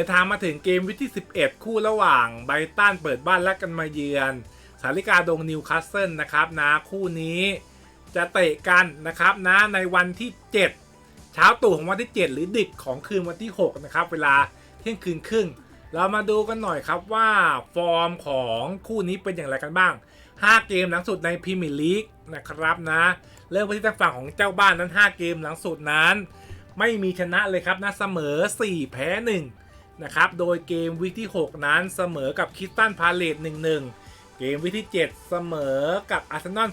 ดินทางมาถึงเกมวิที่11 คู่ระหว่างไบตันเปิดบ้านและกันมาเยือน สาริกาดงนิวคาสเซิลนะครับนะคู่นี้จะเตะกันนะครับนะในวันที่ 7 เช้าตู่ของวันที่ 7 หรือดึกของคืนวันที่ 6 นะครับ เวลาเที่ยงคืนครึ่ง เรามาดูกันหน่อยครับว่าฟอร์มของคู่นี้เป็นอย่างไรกันบ้าง 5 เกมหลังสุดในพรีเมียร์ลีกนะครับนะ เริ่มไปที่ทางฝั่งของเจ้าบ้านนั้น 5 เกมหลังสุดนั้น ไม่มีชนะเลยครับนะเสมอ 4 แพ้ 1 นะครับ โดยเกมวิกที่ 6 นั้นเสมอกับคิสตันพาเลต1-1 เกมวิกที่ 7 เสมอกับอาร์เซนอล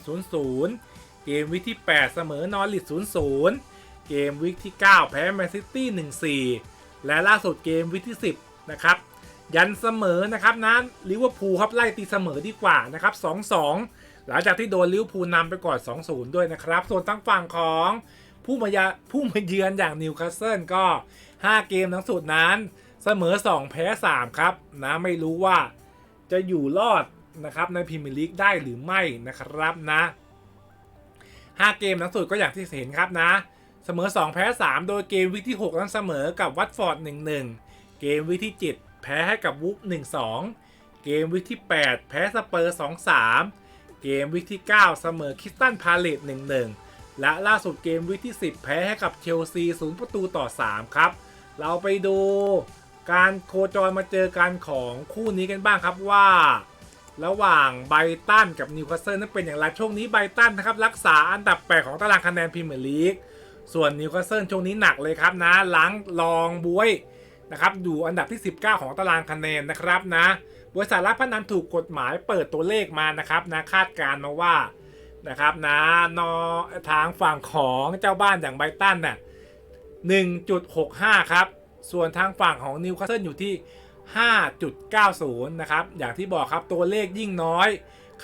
0-0 เกมวิกที่ 8 เสมอนอริท0-0 เกมวิกที่ 9 แพ้แมนซิตี้1-4 และล่าสุดเกมวิกที่ 10 นะครับ ยันเสมอนะครับนั้นลิเวอร์พูลครับไล่ตีเสมอดีกว่านะครับ 2-2 หลังจากที่โดนลิเวอร์พูลนำไปก่อน 2-0 ด้วยนะครับ ส่วนทางฝั่งของผู้มายาผู้มาเยือนอย่างนิวคาสเซิลก็ 5 เกมทั้งสุดนั้น เสมอ 2 แพ้ 3 ครับนะไม่รู้ว่าจะอยู่รอดนะครับในพรีเมียร์ลีกได้หรือไม่นะครับนะ5เกมหลังสุดก็อย่างที่เห็นครับนะเสมอ 2 แพ้ 3 โดยเกมวิกที่ 6 นั้นเสมอกับวัตฟอร์ด 1-1 เกมวิกที่ 7 แพ้ให้กับวุฟ1-2 เกมวิกที่ 8 แพ้สเปอร์ 2-3 เกมวิกที่ 9 เสมอคิสตันพาเลต1-1 และล่าสุดเกมวิกที่ 10 แพ้ให้กับเชลซี 0 ประตูต่อ 3 ครับ เราไปดู การโคจรมาเจอกันของคู่นี้กันบ้างครับว่า ระหว่างไบตันกับนิวคาสเซิลนั้นเป็นอย่างไรช่วงนี้ไบตันนะครับรักษาอันดับ8ของตารางคะแนนพรีเมียร์ลีกส่วนนิวคาสเซิลช่วงนี้หนักเลยครับนะหลังรองบวยนะครับอยู่อันดับที่ 19 ของตารางคะแนนนะครับนะบริษัทรับพนันถูกกฎหมายเปิดตัวเลขมานะครับนะคาดการณ์มาว่านะครับนะนอทางฝั่งของเจ้าบ้านอย่างไบตันน่ะ1.65 ครับ ส่วนทางฝั่งของนิวคาสเซิลอยู่ที่ 5.90 นะครับ อย่างที่บอกครับตัวเลขยิ่งน้อย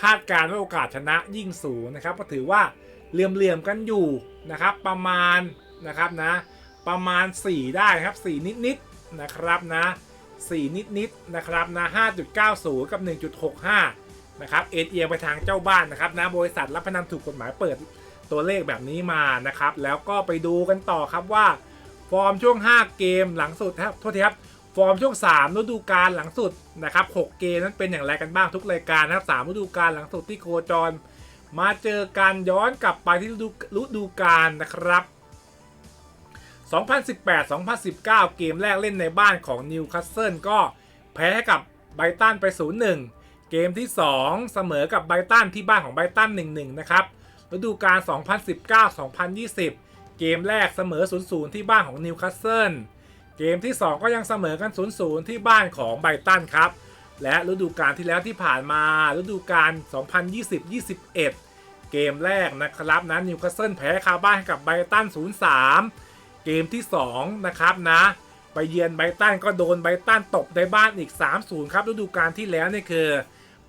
คาดการณ์ว่าโอกาสชนะยิ่งสูงนะครับ ก็ถือว่าเหลื่อมๆกันอยู่นะครับ ประมาณนะครับนะ ประมาณ 4 ได้ครับ 4 นิดๆนะครับนะ 4 นิดๆนะครับนะ 5.90 กับ 1.65 นะครับเอเอียไปทางเจ้าบ้านนะครับนะบริษัทรับพนันถูกกฎหมายเปิดตัวเลขแบบนี้มานะครับ แล้วก็ไปดูกันต่อครับว่า ฟอร์มช่วง 5 เกมหลังสุดครับโทษทีครับฟอร์มช่วง 3 ฤดูกาลหลังสุดนะครับ6เกมนั้นเป็นอย่างไรกันบ้างทุกรายการนะครับ3ฤดูกาลหลังสุดที่โคจร มาเจอการย้อนกลับไปที่ฤดูฤดูกาลนะครับ 2018-2019 เกมแรกเล่นในบ้านของนิวคาสเซิลก็แพ้ให้กับไบตันไป 0-1 เกมที่ 2 เสมอกับไบตันที่บ้านของไบตัน1-1 นะครับฤดูกาล2019-2020 เกมแรกเสมอ 0-0 ที่บ้านของนิวคาสเซิลเกมที่ 2 ก็ยังเสมอกัน 0-0 ที่บ้านของไบตันครับ และฤดูกาลที่แล้วที่ผ่านมาฤดูกาล 2020-21 เกมแรกนะครับนะนิวคาสเซิลแพ้คาบ้านกับไบตัน 0-3 เกมที่ 2 นะครับนะ ไปเยือนไบตันก็โดนไบตันตบในบ้านอีก 3-0 ครับฤดูกาลที่แล้วนี่คือ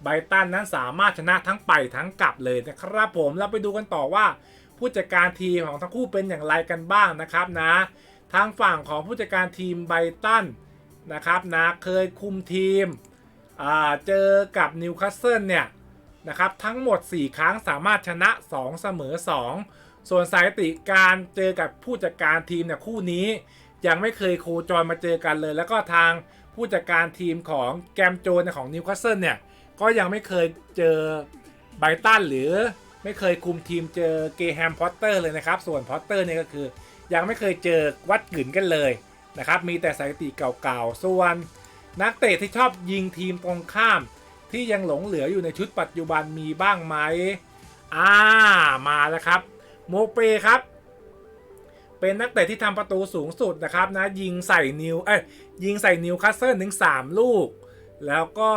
ไบตันนั้นสามารถชนะทั้งไปทั้งกลับเลยนะครับผมเราไปดูกันต่อว่า ผู้จัดการทีมของทั้งคู่เป็นอย่างไรกันบ้างนะครับนะ ทางฝั่งของผู้จัดการทีมไบตันนะครับนะเคยคุมทีมเจอกับนิวคาสเซิลเนี่ยนะครับทั้งหมด 4 ครั้งสามารถชนะ 2 เสมอ 2 ส่วนสถิติการเจอกับผู้จัดการทีมเนี่ยคู่นี้ยังไม่เคยโคจรมาเจอกันเลย แล้วก็ทางผู้จัดการทีมของแกมโจนของนิวคาสเซิลเนี่ยก็ยังไม่เคยเจอไบตันหรือ ไม่เคยคุมทีมเจอเกแฮมพอตเตอร์เลยนะครับ ส่วนพอตเตอร์เนี่ยก็คือ ยังไม่เคยเจอวัดกึ่นกันเลยนะครับ มีแต่สถิติเก่าๆ ส่วนนักเตะที่ชอบยิงทีมตรงข้าม ที่ยังหลงเหลืออยู่ในชุดปัจจุบันมีบ้างไหมอ่ามาแล้วครับ โมเปครับ เป็นนักเตะที่ทำประตูสูงสุดนะครับนะยิงใส่นิวเอ้ยยิงใส่นิวคาสเซิลถึง 3 ลูก แล้วก็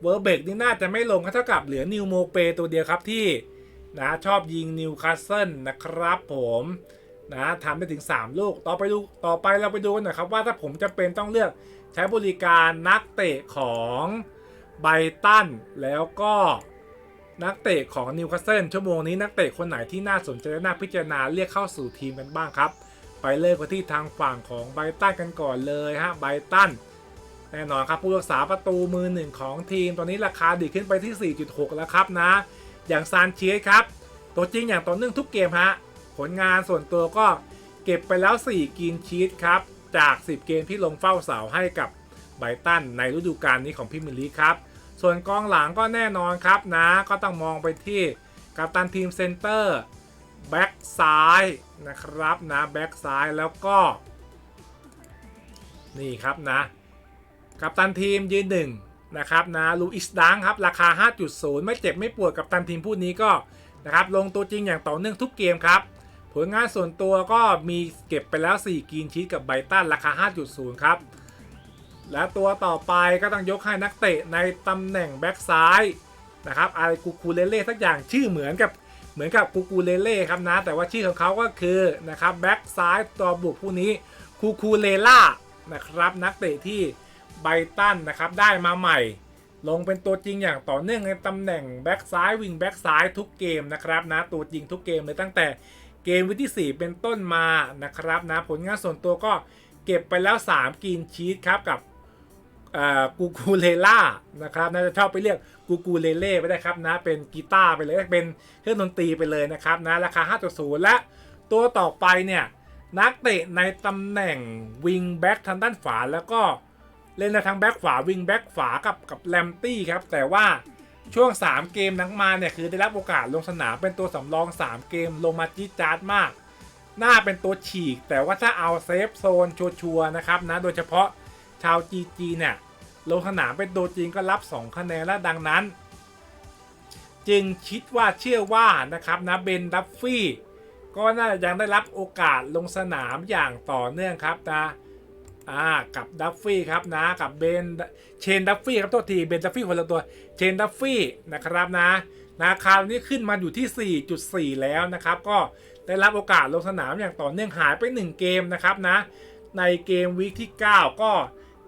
เวอร์เบกนี่น่าจะไม่ลงเท่ากับเหลือนิวโมเปตัวเดียวครับที่ นะชอบยิงนิวคาสเซิลนะครับผมนะทำได้ถึง 3 ลูก ต่อไปดูต่อไปเราไปดูกันหน่อยครับว่าถ้าผมจะเป็นต้องเลือกใช้บริการนักเตะของไบตันแล้วก็นักเตะของนิวคาสเซิลชั่วโมงนี้นักเตะคนไหนที่น่าสนใจและน่าพิจารณาเรียกเข้าสู่ทีมกันบ้างครับ ไปเริ่มกันที่ทางฝั่งของไบตันกันก่อนเลยฮะไบตันแน่นอนครับผู้รักษาประตูมือหนึ่งของทีมตอนนี้ราคาดีขึ้นไปที่ 4.6 แล้วครับนะ อย่างซานเชียสครับ ตัวจริงอย่างต่อเนื่องทุกเกมฮะ ผลงานส่วนตัวก็เก็บไปแล้ว 4กินชีตครับ จาก 10 เกมที่ลงเฝ้าเสาให้กับไบตันในฤดูกาลนี้ของพิมลีครับ ส่วนกองหลังก็แน่นอนครับนะ ก็ต้องมองไปที่กัปตันทีมเซนเตอร์แบ็กซ้ายนะครับนะแบ็กซ้ายแล้วก็ นี่ครับนะ กัปตันทีมยืนหนึ่ง นะครับนะลูอิสดังครับราคา 5.0 ไม่เจ็บไม่ปวดกับตันทีมผู้นี้ก็นะครับลงตัวจริงอย่างต่อเนื่องทุกเกมครับ ผลงานส่วนตัวก็มีเก็บไปแล้ว 4กีนชีตกับไบตันราคา 5.0 ครับ และตัวต่อไปก็ต้องยกให้นักเตะในตำแหน่งแบ็กซ้ายนะครับอะไรกูกูเลเล่สักอย่างชื่อเหมือนกับเหมือนกับกูกูเลเล่ครับนะ แต่ว่าชื่อของเขาก็คือนะครับแบ็กซ้ายตัวบุกผู้นี้คูคูเลล่านะครับนักเตะที่ ไบตันนะครับได้มาใหม่ ลงเป็นตัวจริงอย่างต่อเนื่องในตำแหน่งแบ็กซ้ายวิงแบ็กซ้ายทุกเกมนะครับนะตัวจริงทุกเกมเลยตั้งแต่เกมวันที่ 4 เป็นต้นมานะครับนะผลงานส่วนตัวก็เก็บไปแล้ว 3กินชีตครับกับกูกูเลล่านะครับน่าจะชอบไปเรียกกูกูเลเล่ไปได้ครับนะเป็นกีตาร์ไปเลยเป็นเครื่องดนตรีไปเลยนะครับนะราคา 5.0 และตัวต่อไปเนี่ยนักเตะในตำแหน่งวิงแบ็กทางด้านฝาแล้วก็ เล่นในทางแบ็กขวาวิงแบ็กขวากับกับแลมตี้ครับ แต่ว่าช่วง 3 เกมนังมาเนี่ยคือได้รับโอกาสลงสนามเป็นตัวสำรอง 3 เกมลงมาจี๊ดจ๊าดมาก หน่าเป็นตัวฉีก แต่ว่าถ้าเอาเซฟโซนชัวร์นะครับนะโดยเฉพาะชาว GG เนี่ยลงสนามเป็นตัวจริงก็รับ 2 คะแนนและดังนั้น จึงคิดว่าเชื่อว่านะครับนะเบนดัฟฟี่ก็น่าจะยังได้รับโอกาสลงสนามอย่างต่อเนื่องครับนะ อ่ากับดัฟฟี่ครับนะกับเบนเชนดัฟฟี่ครับโทษทีเบนดัฟฟี่คนละตัวเชนดัฟฟี่นะครับนะนะคราวนี้ขึ้นมาอยู่ที่ 4.4 แล้วนะครับ ก็ได้รับโอกาสลงสนามอย่างต่อเนื่องหายไป 1 เกมนะครับนะ ในเกมวีคที่ 9 ก็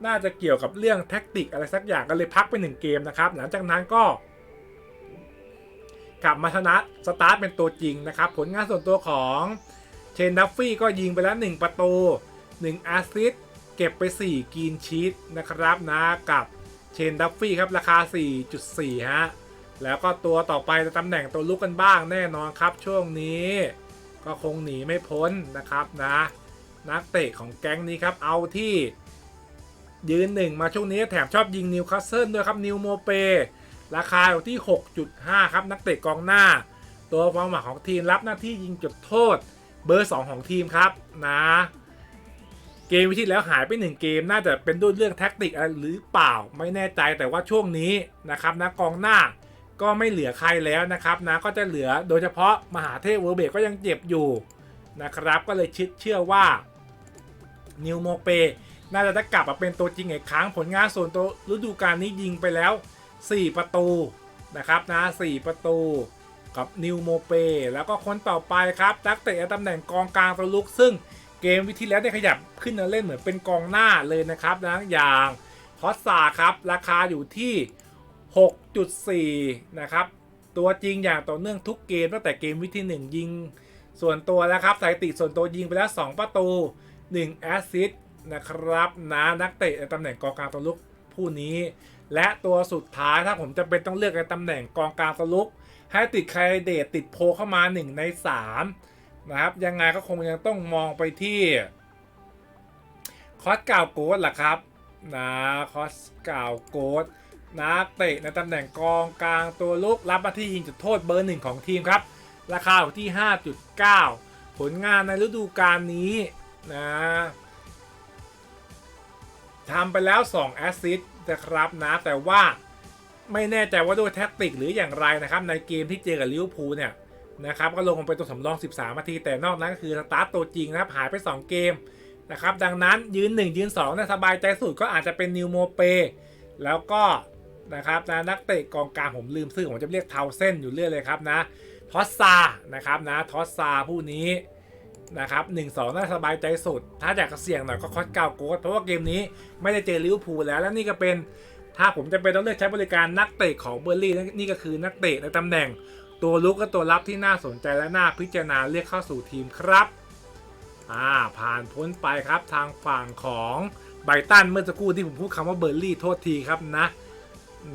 น่าจะเกี่ยวกับเรื่องแท็กติกอะไรสักอย่างก็เลยพักไป 1 เกมนะครับ หลังจากนั้นก็ กลับมาชนะสตาร์ทเป็นตัวจริงนะครับ ผลงานส่วนตัวของเชนดัฟฟี่ก็ยิงไปแล้ว 1 ประตู1แอสซิสต์ เก็บไป 4กีนชีตนะครับนะกับเชนดัฟฟี่ครับราคา 4.4 ฮะ แล้วก็ตัวต่อไปตำแหน่งตัวลุกกันบ้างแน่นอนครับช่วงนี้ ก็คงหนีไม่พ้นนะครับนะ นักเตะของแก๊งนี้ครับ เอาที่ยืนหนึ่งมาช่วงนี้แถมชอบยิงนิวคาสเซิลด้วยครับนิวโมเป ราคาอยู่ที่ 6.5 ครับ นักเตะกองหน้า ตัวความหวังของทีมรับหน้าที่ยิงจุดโทษ เบอร์ 2 ของทีมครับนะ เกมที่แล้วหายไป1เกมน่าจะเป็นด้วยเรื่องแท็กติกอะไรหรือเปล่าไม่แน่ใจแต่ว่าช่วงนี้นะครับนะกองหน้าก็ไม่เหลือใครแล้วนะครับนะก็จะเหลือโดยเฉพาะมหาเทพเวอร์เบกก็ยังเจ็บอยู่นะครับ ก็เลยชิดเชื่อว่านิวโมเปน่าจะได้กลับมาเป็นตัวจริงอีกครั้งผลงานส่วนตัวฤดูกาลนี้ยิงไปแล้ว 4 ประตูนะครับนะ 4 ประตูกับนิวโมเปแล้วก็คนต่อไปครับนักเตะตำแหน่งกองกลางตัวลุกซึ่ง เกมวิธีแล้วได้ขยับขึ้นมาเล่นเหมือนเป็นกองหน้าเลยนะครับนะอย่างฮอสซาครับ ราคาอยู่ที่ 6.4 นะครับ ตัวจริงอย่างต่อเนื่องทุกเกมตั้งแต่เกมวิธี1ยิง ส่วนตัวแล้วครับสถิติส่วนตัวยิงไปแล้ว 2 ประตู 1 แอสซิสต์นะครับนะนักเตะในตำแหน่งกองกลางตัวลุกผู้นี้ และตัวสุดท้ายถ้าผมจะเป็นต้องเลือกในตำแหน่งกองกลางตัวลุก ให้ติดใครเดตติดโพลเข้ามา 1 ใน 3 นะครับ ยังไงก็คงยังต้องมองไปที่คอสกาวโกดล่ะครับนะคอสกาวโกดนักเตะในตำแหน่งกองกลางตัวลุกรับหน้าที่ยิงจุดโทษเบอร์หนึ่งของทีมครับ ราคาอยู่ที่ 5.9 ผลงานในฤดูกาลนี้นะทำไปแล้ว 2 แอสซิสต์นะครับนะ แต่ว่าไม่แน่ใจว่าด้วยแท็กติกหรืออย่างไรนะครับ ในเกมที่เจอกับลิเวอร์พูลเนี่ย นะครับก็ลงไปตัวสำรอง 13นาที แต่นอกนั้นก็คือสตาร์ตตัวจริงนะครับหายไป 2 เกมนะครับดังนั้นยืน 1 ยืน2นี่ยสบายใจสุดก็อาจจะเป็นนิวโมเป แล้วก็นะครับนะนักเตะกองกลางผมลืมชื่อผมจะเรียกเทาเส้นอยู่เรื่อยเลยครับนะทอสซานะครับนะทอสซาผู้นี้นะครับหนึ่งสองน่าสบายใจสุด ถ้าอยากเสี่ยงหน่อยก็คอสเก้าโกดเพราะว่าเกมนี้ไม่ได้เจอลิเวอร์พูลแล้วและนี่ก็เป็นถ้าผมจะเป็นต้องเลือกใช้บริการนักเตะของเบอร์ลี่นี่ก็คือนักเตะในตำแหน่ง ตัวลุกและตัวรับที่น่าสนใจและน่าพิจารณาเรียกเข้าสู่ทีมครับอ่าผ่านพ้นไปครับทางฝั่งของไบตันเมื่อสักครู่ที่ผมพูดคำว่าเบอร์ลี่โทษทีครับนะ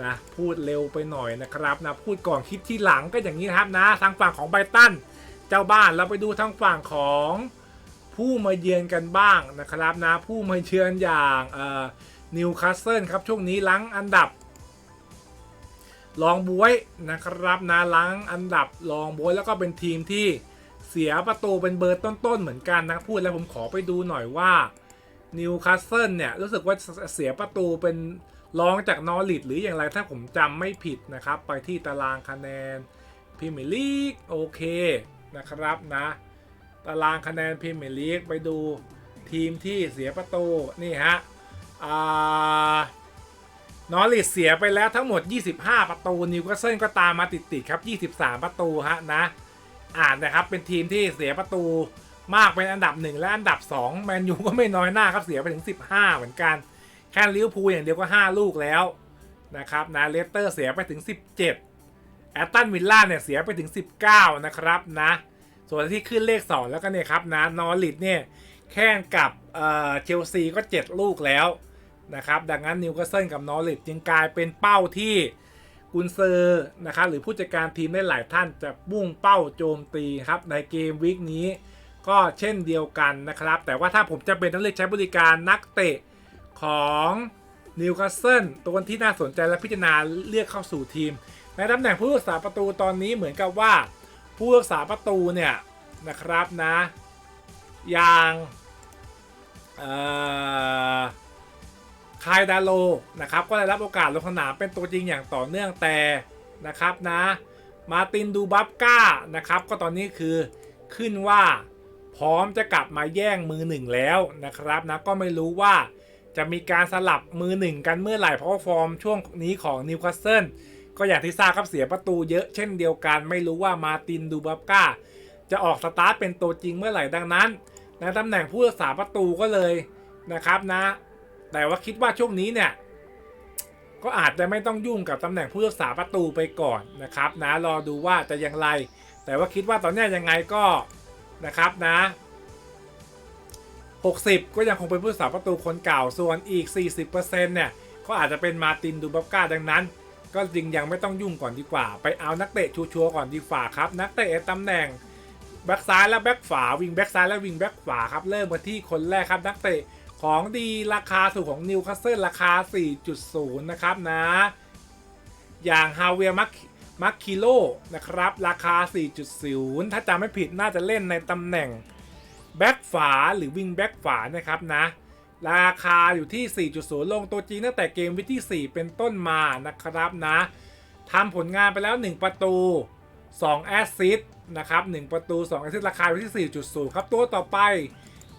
นะพูดเร็วไปหน่อยนะครับนะพูดก่อนคิดที่หลังก็อย่างนี้นะครับนะทางฝั่งของไบตันเจ้าบ้านเราไปดูทางฝั่งของผู้มาเยือนกันบ้างนะครับนะผู้มาเยือนอย่างนิวคาสเซิลครับช่วงนี้ล้างอันดับ รองบวยนะครับนะล้างอันดับรองบวยแล้วก็เป็นทีมที่เสียประตูเป็นเบอร์ต้นๆเหมือนกันนะพูดแล้วผมขอไปดูหน่อยว่านิวคาสเซิลเนี่ยรู้สึกว่าเสียประตูเป็นรองจากนอริดหรืออย่างไรถ้าผมจำไม่ผิดนะครับ ไปที่ตารางคะแนนพรีเมียร์ลีกโอเคนะครับนะ ตารางคะแนนพรีเมียร์ลีกไปดูทีมที่เสียประตูนี่ฮะอ่า นอริสเสียไปแล้วทั้งหมด 25 ประตูนิวคาสเซิลก็ตามมาติดๆครับ 23 ประตูฮะนะอ่านนะครับเป็นทีมที่เสียประตูมากเป็นอันดับ 1 และอันดับ2แมนยูก็ไม่น้อยหน้าครับเสียไปถึง 15 เหมือนกัน แค่ลิเวอร์พูลอย่างเดียวก็ 5 ลูกแล้วนะครับนะเลสเตอร์เสียไปถึง 17แอตตันวิลล่าเนี่ยเสียไปถึง 19 นะครับนะส่วนที่ขึ้นเลข 2 แล้วก็เนี่ยครับนะนอริดเนี่ยแข่งกับเชลซีก็ 7 ลูกแล้ว นะครับ ดังนั้นนิวคาสเซิลกับนอริดจึงกลายเป็นเป้าที่กุนเซอร์นะครับหรือผู้จัดการทีมได้หลายท่านจะมุ่งเป้าโจมตีครับในเกมวีคนี้ ก็เช่นเดียวกันนะครับ แต่ว่าถ้าผมจะเป็นต้องเลือกใช้บริการนักเตะของนิวคาสเซิลตัวที่น่าสนใจและพิจารณาเลือกเข้าสู่ทีม ในตำแหน่งผู้รักษาประตูตอนนี้เหมือนกับว่า ผู้รักษาประตูเนี่ยนะครับนะ อย่าง คายดาโลนะครับก็ได้รับโอกาสลงสนามเป็นตัวจริงอย่างต่อเนื่องแต่นะครับนะมาตินดูบับก้านะครับก็ตอนนี้คือขึ้นว่าพร้อมจะกลับมาแย่งมือหนึ่งแล้วนะครับนะก็ไม่รู้ว่าจะมีการสลับมือหนึ่งกันเมื่อไหร่เพราะฟอร์มช่วงนี้ของนิวคาสเซิลก็อย่างที่ทราบครับเสียประตูเยอะเช่นเดียวกัน ไม่รู้ว่ามาตินดูบับก้า จะออกสตาร์ทเป็นตัวจริงเมื่อไหร่ดังนั้นในตำแหน่งผู้รักษาประตูก็เลยนะครับนะ แต่ว่าคิดว่าช่วงนี้เนี่ย ก็อาจจะไม่ต้องยุ่งกับตำแหน่งผู้รักษาประตูไปก่อนนะครับ นะรอดูว่าจะอย่างไร แต่ว่าคิดว่าตอนนี้ยังไงก็นะครับนะ 60 ก็ยังคงเป็นผู้รักษาประตูคนเก่าส่วนอีก 40%เนี่ยก็อาจจะเป็นมาตินดูบับกาดังนั้น ก็จริงยังไม่ต้องยุ่งก่อนดีกว่า ไปเอานักเตะชัวร์ก่อนดีกว่าครับ นักเตะตำแหน่งแบ็กซ้ายและแบ็กขวาวิงแบ็กซ้ายและวิงแบ็กขวาครับเริ่มกันที่คนแรกครับนักเตะ ของดีราคาสูงของนิวคาสเซิลราคา 4.0 นะครับนะ อย่างฮาเวียมักมักคิโลนะครับ ราคา 4.0 ถ้าจำไม่ผิดน่าจะเล่นในตำแหน่งแบ็กฝาหรือวิงแบ็กฝานะครับนะ ราคาอยู่ที่ 4.0 ลงตัวจริงตั้งแต่เกมวิที่ 4 เป็นต้นมานะครับนะทำผลงานไปแล้ว 1 ประตู 2 แอสซิสต์นะครับ 1 ประตู 2 แอสซิสต์ราคาอยู่ที่ 4.0 ครับ ตัวต่อไป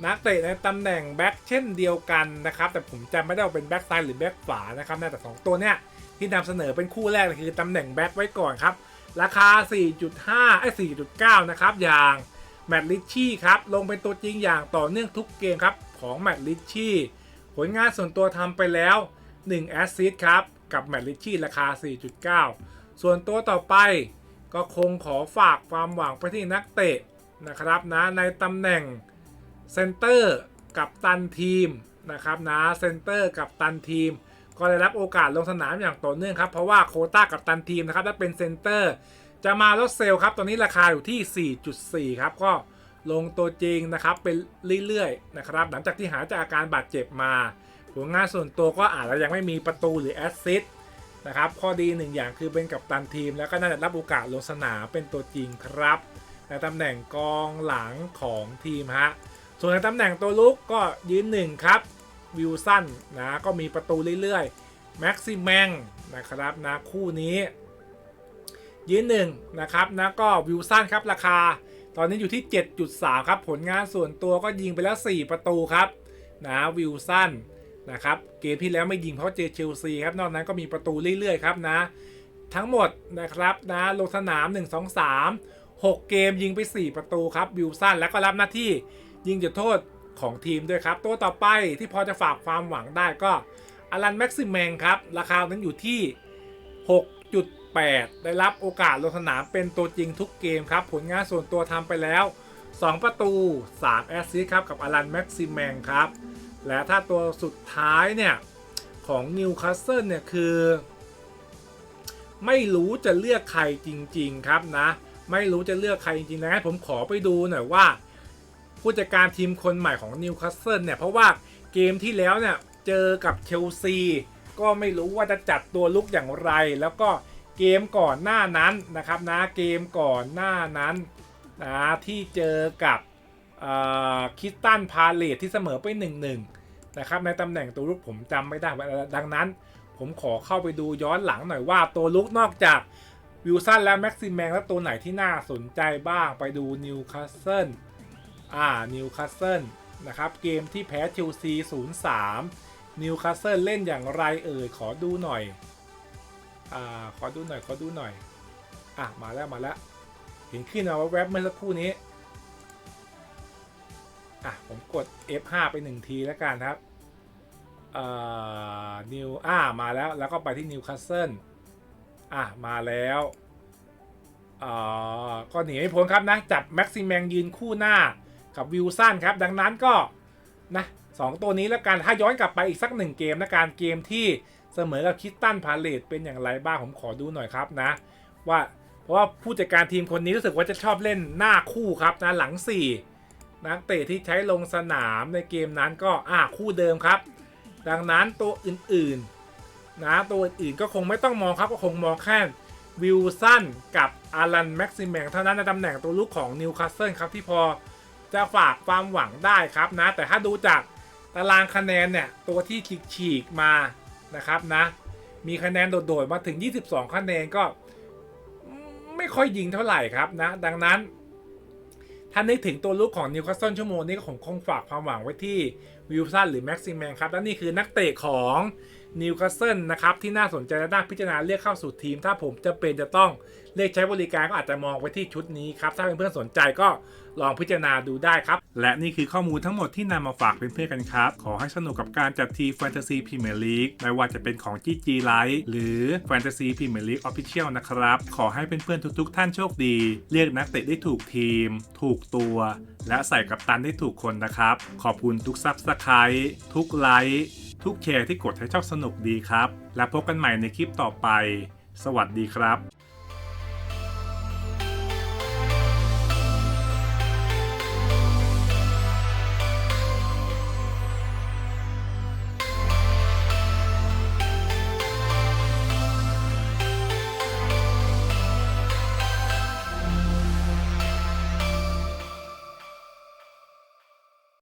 นักเตะในตำแหน่งแบ็กเช่นเดียวกันนะครับ แต่ผมจำไม่ได้ว่าเป็นแบ็กซ้ายหรือแบ็กขวานะครับแต่สองตัวเนี้ยที่นำเสนอเป็นคู่แรกคือตำแหน่งแบ็กไว้ก่อนครับ ราคา 4.5ไอ้4.9 นะครับ อย่างแมตต์ลิชชี่ครับ ลงเป็นตัวจริงอย่างต่อเนื่องทุกเกมครับ ของแมตต์ลิชชี่ผลงานส่วนตัวทำไปแล้ว 1 แอสซิสต์ครับ กับแมตต์ลิชชี่ราคา 4.9 ส่วนตัวต่อไปก็คงขอฝากความหวังไปที่นักเตะนะครับนะในตำแหน่ง เซนเตอร์กับตันทีมนะครับนะเซนเตอร์กับตันทีม ก็ได้รับโอกาสลงสนามอย่างต่อเนื่องครับ เพราะว่าโคต้ากับตันทีมนะครับถ้าเป็นเซนเตอร์จะมาลดเซลครับ ตอนนี้ราคาอยู่ที่ 4.4 ครับ ก็ลงตัวจริงนะครับเป็นเรื่อยๆนะครับหลังจากที่หายจากอาการบาดเจ็บมา ผลงานส่วนตัวก็อาจจะยังไม่มีประตูหรือแอสซิสต์นะครับข้อดีหนึ่งอย่างคือเป็นกับตันทีม แล้วก็น่าจะรับโอกาสลงสนามเป็นตัวจริงครับในตำแหน่งกองหลังของทีมฮะ ส่วนในตำแหน่งตัวลุกก็ยืนหนึ่งครับวิลสันนะก็มีประตูเรื่อยๆแม็กซิแมงนะครับนะคู่นี้ยืนหนึ่งนะครับนะก็วิลสันครับราคา ตอนนี้อยู่ที่ 7.3 ครับ ผลงานส่วนตัวก็ยิงไปแล้ว 4 ประตูครับนะวิลสันนะครับเกมที่แล้วไม่ยิงเพราะเจอเชลซีครับนอกนั้นก็มีประตูเรื่อยๆครับนะ ทั้งหมดนะครับนะลงสนาม 1 2 3 6 เกมยิงไป 4 ประตูครับวิลสันแล้วก็รับหน้าที่ ยิงจุดโทษของทีมด้วยครับ ตัวต่อไปที่พอจะฝากความหวังได้ก็อลันแม็กซิมแมงครับ ราคานั้นอยู่ที่ 6.8 ได้รับโอกาสลงสนามเป็นตัวจริงทุกเกมครับ ผลงานส่วนตัวทำไปแล้ว 2 ประตู 3 แอสซิสต์ครับ กับอลันแม็กซิมแมงครับ และถ้าตัวสุดท้ายเนี่ย ของนิวคาสเซิลเนี่ยคือ ไม่รู้จะเลือกใครจริง ๆ ครับนะ ไม่รู้จะเลือกใครจริงๆนะผมขอไปดูหน่อยว่า ผู้จัดการทีมคนใหม่ของนิวคาสเซิลเนี่ย เพราะว่าเกมที่แล้วเนี่ย เจอกับเชลซี ก็ไม่รู้ว่าจะจัดตัวลุกอย่างไร แล้วก็เกมก่อนหน้านั้นนะครับนะเกมก่อนหน้านั้นนะที่เจอกับคิสตันพาเลทที่เสมอไป 1-1 นะครับ ในตำแหน่งตัวลุกผมจำไม่ได้ ดังนั้น ผมขอเข้าไปดูย้อนหลังหน่อยว่าตัวลุกนอกจากวิลสันและแม็กซิมแมงแล้วตัวไหนที่น่าสนใจบ้างไปดูนิวคาสเซิล อ่านิวคาสเซิลนะครับเกมที่แพ้เชลซี0-3นิวคาสเซิลเล่นอย่างไรเอ่ยขอดูหน่อยอ่าขอดูหน่อยขอดูหน่อยอะมาแล้วมาแล้วเห็นขึ้นมาแวบๆเมื่อสักครู่นี้อะผมกด F5 ไปหนึ่งทีแล้วกันครับอ่านิวอ่ามาแล้วแล้วก็ไปที่นิวคาสเซิลอะมาแล้วอ่าก็หนีไม่พ้นครับนะ จับแม็กซิแมงยืนคู่หน้า กับวิลสันครับ ดังนั้นก็นะสองตัวนี้แล้วกันถ้าย้อนกลับไปอีกสักหนึ่งเกมนะการเกมที่เสมอกับคิสตันพาเลตเป็นอย่างไรบ้างผมขอดูหน่อยครับนะ ว่าเพราะว่าผู้จัดการทีมคนนี้รู้สึกว่าจะชอบเล่นหน้าคู่ครับนะหลัง 4 นักเตะที่ใช้ลงสนามในเกมนั้นก็อ่าคู่เดิมครับ ดังนั้นตัวอื่นๆนะตัวอื่นก็คงไม่ต้องมองครับก็คงมองแค่วิลสันกับอารันแม็กซิมแมงเท่านั้นในตำแหน่งตัวลุกของนิวคาสเซิลครับที่พอ จะฝากความหวังได้ครับนะ แต่ถ้าดูจากตารางคะแนนเนี่ย ตัวที่ฉีกมานะครับนะ มีคะแนนโดดๆมาถึง 22 คะแนนก็ไม่ค่อยยิงเท่าไหร่ครับนะ ดังนั้น ถ้านึกถึงตัวลุกของนิวคาสเซิลชั่วโมงนี้ก็คงคงฝากความหวังไว้ที่วิลสันหรือแม็กซิมแมนครับ และนี่คือนักเตะของ นิวคาสเซิลนะครับที่น่าสนใจและน่าพิจารณาเรียกเข้าสู่ทีม ถ้าผมจะเป็นจะต้องเรียกใช้บริการก็อาจจะมองไว้ที่ชุดนี้ครับ ถ้าเป็นเพื่อนสนใจก็ลองพิจารณาดูได้ครับ และนี่คือข้อมูลทั้งหมดที่นำมาฝากเพื่อนๆกันครับ ขอให้สนุกกับการจัดทีแฟนตาซีพรีเมียร์ลีกไม่ว่าจะเป็นของ GG Live หรือแฟนตาซีพรีเมียร์ลีกออฟฟิเชียลนะครับ ขอให้เพื่อนๆทุกๆ ท่านโชคดี เรียกนักเตะได้ถูกทีม ถูกตัว และใส่กับตันได้ถูกคนนะครับ ขอบคุณทุกซับสไครต์ทุกไลค์ ทุกแชร์ที่กดให้ชอบสนุกดีครับ และพบกันใหม่ในคลิปต่อไป สวัสดีครับ